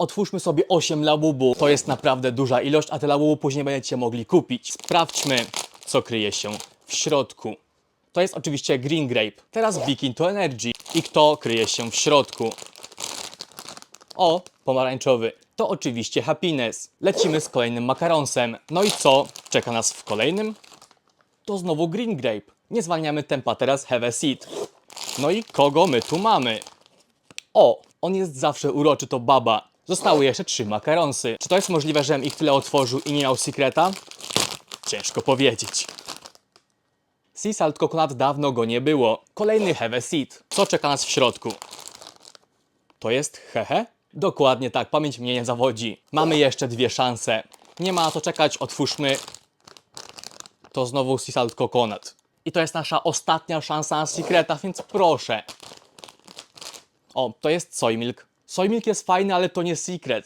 Otwórzmy sobie 8 labubu. To jest naprawdę duża ilość, a te labubu później będziecie mogli kupić. Sprawdźmy, co kryje się w środku. To jest oczywiście Green Grape. Teraz Begin to Energy. I kto kryje się w środku? O, pomarańczowy. To oczywiście Happiness. Lecimy z kolejnym makaronsem. No i co czeka nas w kolejnym? To znowu Green Grape. Nie zwalniamy tempa, teraz Have a Seat. No i kogo my tu mamy? O, on jest zawsze uroczy, to baba. Zostały jeszcze trzy makaronsy. Czy to jest możliwe, żebym ich tyle otworzył i nie miał sekreta? Ciężko powiedzieć. Sea Salt Coconut dawno go nie było. Kolejny a Seat. Co czeka nas w środku? To jest hehe? Dokładnie tak, pamięć mnie nie zawodzi. Mamy jeszcze dwie szanse. Nie ma na to czekać, otwórzmy. To znowu Sea Salt Coconut. I to jest nasza ostatnia szansa na sekreta, więc proszę. O, to jest soy milk. Soy milk jest fajny, ale to nie secret.